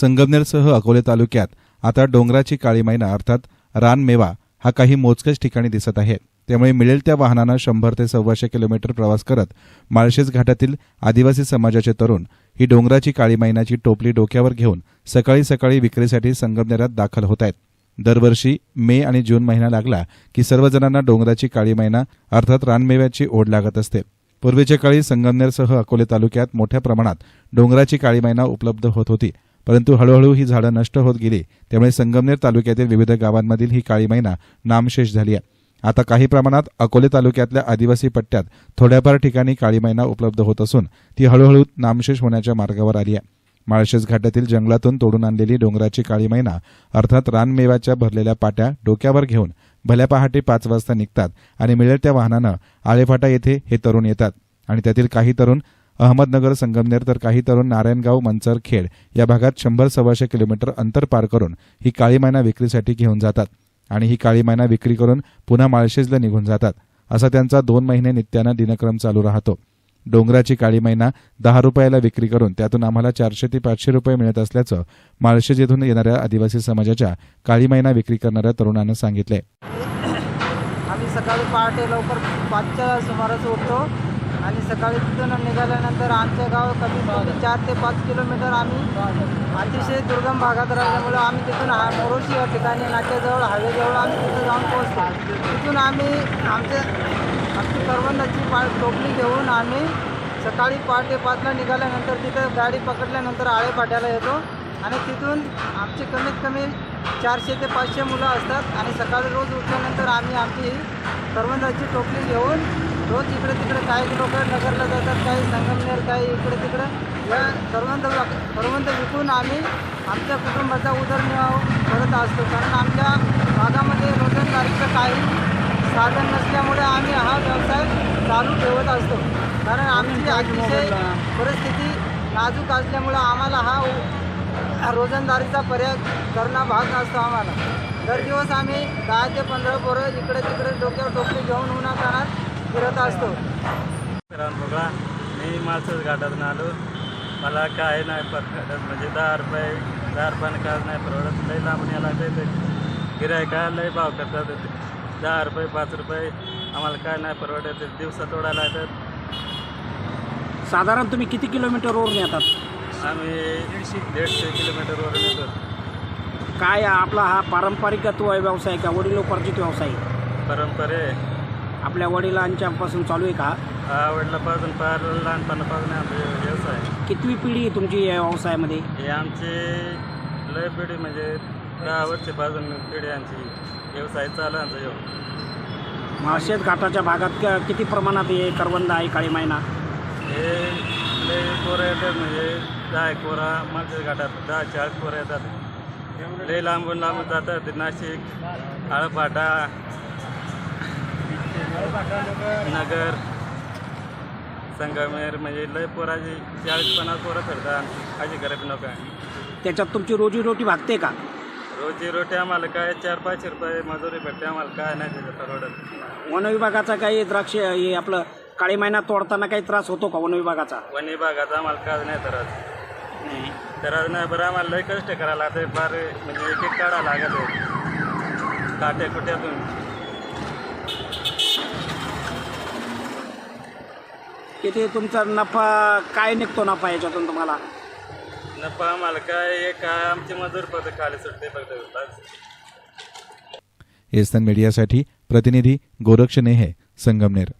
संगमनेरसह अकोले तालुक्यात आता डोंगराची काळी मैना अर्थात रानमेवा हा काही मोजक्याच ठिकाणी दिसत आहे. त्यामुळे मिळेल त्या वाहनानं शंभर ते सव्वाशे किलोमीटर प्रवास करत माळशेज घाटातील आदिवासी समाजाचे तरुण ही डोंगराची काळी मैनाची टोपली डोक्यावर घेऊन सकाळी सकाळी विक्रीसाठी संगमनेरात दाखल होत आहेत. दरवर्षी मे आणि जून महिना लागला की सर्वजणांना डोंगराची काळी मैना अर्थात रानमेव्याची ओढ लागत असते. पूर्वीच्या काळी संगमनेरसह अकोले तालुक्यात मोठ्या प्रमाणात डोंगराची काळी मैना उपलब्ध होत होती. परंतु हळूहळू ही झाडं नष्ट होत गेली त्यामुळे संगमनेर तालुक्यातील विविध गावांमधील ही काळी मैना नामशेष झाली आहे. आता काही प्रमाणात अकोले तालुक्यातल्या आदिवासी पट्ट्यात थोड्याफार ठिकाणी काळी मैना उपलब्ध होत असून ती हळूहळू नामशेष होण्याच्या मार्गावर आली आहे. माळशेज घाटातील जंगलातून तोडून आणलेली डोंगराची काळी मैना अर्थात रानमेव्याच्या भरलेल्या पाट्या डोक्यावर घेऊन भल्या पहाटे पाच वाजता निघतात आणि मिळेल त्या वाहनानं आळेफाटा येथे हे तरुण येतात. आणि त्यातील काही तरुण अहमदनगर संगमनेर तर काही तरुण नारायणगाव मंचर खेड या भागात शंभर सव्वाशे किलोमीटर अंतर पार करून ही काळी मैना विक्रीसाठी घेऊन जातात आणि ही काळी मैना विक्री करून पुन्हा माळशेजला निघून जातात. असा त्यांचा दोन महिने नित्यानं दिनक्रम चालू राहतो. डोंगराची काळी मैना दहा रुपयाला विक्री करून त्यातून आम्हाला चारशे ते पाचशे रुपये मिळत असल्याचं माळशेज येथून येणाऱ्या आदिवासी समाजाच्या काळी मैना विक्री करणाऱ्या तरुणानं सांगितले आम्ही सकाळी पहाटे लवकर पाचच्या सुमारास उठतो. आणि सकाळी तिथून निघाल्यानंतर आमचं गाव कमीत कमी चार ते पाच किलोमीटर आम्ही अतिशय दुर्गम भागात राहिल्यामुळं आम्ही तिथून हा मोरोशी या ठिकाणी नाक्याजवळ हायवेजवळ आम्ही तिथं जाऊन पोहोचतो तिथून आम्ही आमचे आमची करवंदाची पा टोपली घेऊन आम्ही सकाळी पहाटे पाचला निघाल्यानंतर तिथं गाडी पकडल्यानंतर आळेपाट्याला येतो. आणि तिथून आमचे कमीत कमी चारशे ते पाचशे मुलं असतात. आणि सकाळी रोज उठल्यानंतर आम्ही आमची करवंदाची टोपली घेऊन रोज इकडे तिकडे काही लोक नगरला जातात काही संगमनेर काही इकडे तिकडे. या करवंद करवंद विकून आम्ही आमच्या कुटुंबाचा उदरनिर्वाह करत असतो. कारण आमच्या भागामध्ये रोजंदारीचं काही साधन नसल्यामुळे आम्ही हा व्यवसाय चालू ठेवत असतो. कारण आमची अतिशय परिस्थिती नाजूक असल्यामुळं आम्हाला हा रोजंदारीचा पर्याय करणं भाग असतो आम्हाला. दर दिवस आम्ही दहा ते पंधरा पोरं इकडे तिकडे डोक्यावर टोपली घेऊन उन्हातानात फिरत असतो. बघा मी माळसच घाटातून आलो. मला काय नाही परवडत म्हणजे दहा रुपये दहा रुपयानं काय नाही परवडत. लई लांबून यायला लागते गिरायका लई भाव करतात. दहा रुपये पाच रुपये आम्हाला काय नाही परवडत. दिवसा तोडायला येतात साधारण तुम्ही किती किलोमीटरवरून येतात? आम्ही दीडशे दीडशे किलोमीटरवरून येतो. काय आपला हा पारंपरिकत्व व्यवसाय का? वडिलोपार्जित व्यवसाय परंपरे आपल्या वडिलांच्यापासून चालू आहे का? आवडल्यापासून फार लहानपणापासून आमचे व्यवसाय. कितवी पिढी आहे तुमची या व्यवसायामध्ये? हे आमचे लय पिढी म्हणजे दहा वर्षापासून पिढी आमची व्यवसाय चालू आहे आमचा ह्यो. माळशेत घाटाच्या भागात क- किती प्रमाणात हे करवंद आहे काळी मैना? हे लय पोरं येतात म्हणजे दहा एक पोरा मागच्या घाटात दहा चाळीस पोरं येतात. लय लांबून लांबून जातात नाशिक आळपाटा नगर संगमेर म्हणजे लय पोराची चाळीस पन्नास पोरं फिरतात अशी गरीब लोक त्याच्यात तुमची रोजीरोटी भागते का? रोजी रोटी आम्हाला काय चार पाचशे रुपये मजुरी भेटते आम्हाला काय नाही त्याचं परवडत वन विभागाचा काही द्राक्ष हे आपलं काळी मैना तोडताना काही त्रास होतो का वन विभागाचा? वन विभागाचा आम्हाला काय नाही तरच तरच नाही बरं आम्हाला लय कष्ट करायला लागते फार म्हणजे एक एक काढा लागत आहे. काट्या कुट्यातून. किती तुमचा नफा काय निघतो नफा याच्यातून तुम्हाला नफा आम्हाला काय एक आमची मजूर फक्त खाली सुटते फक्त. एसन मीडियासाठी प्रतिनिधी गोरक्ष नेहे संगमनेर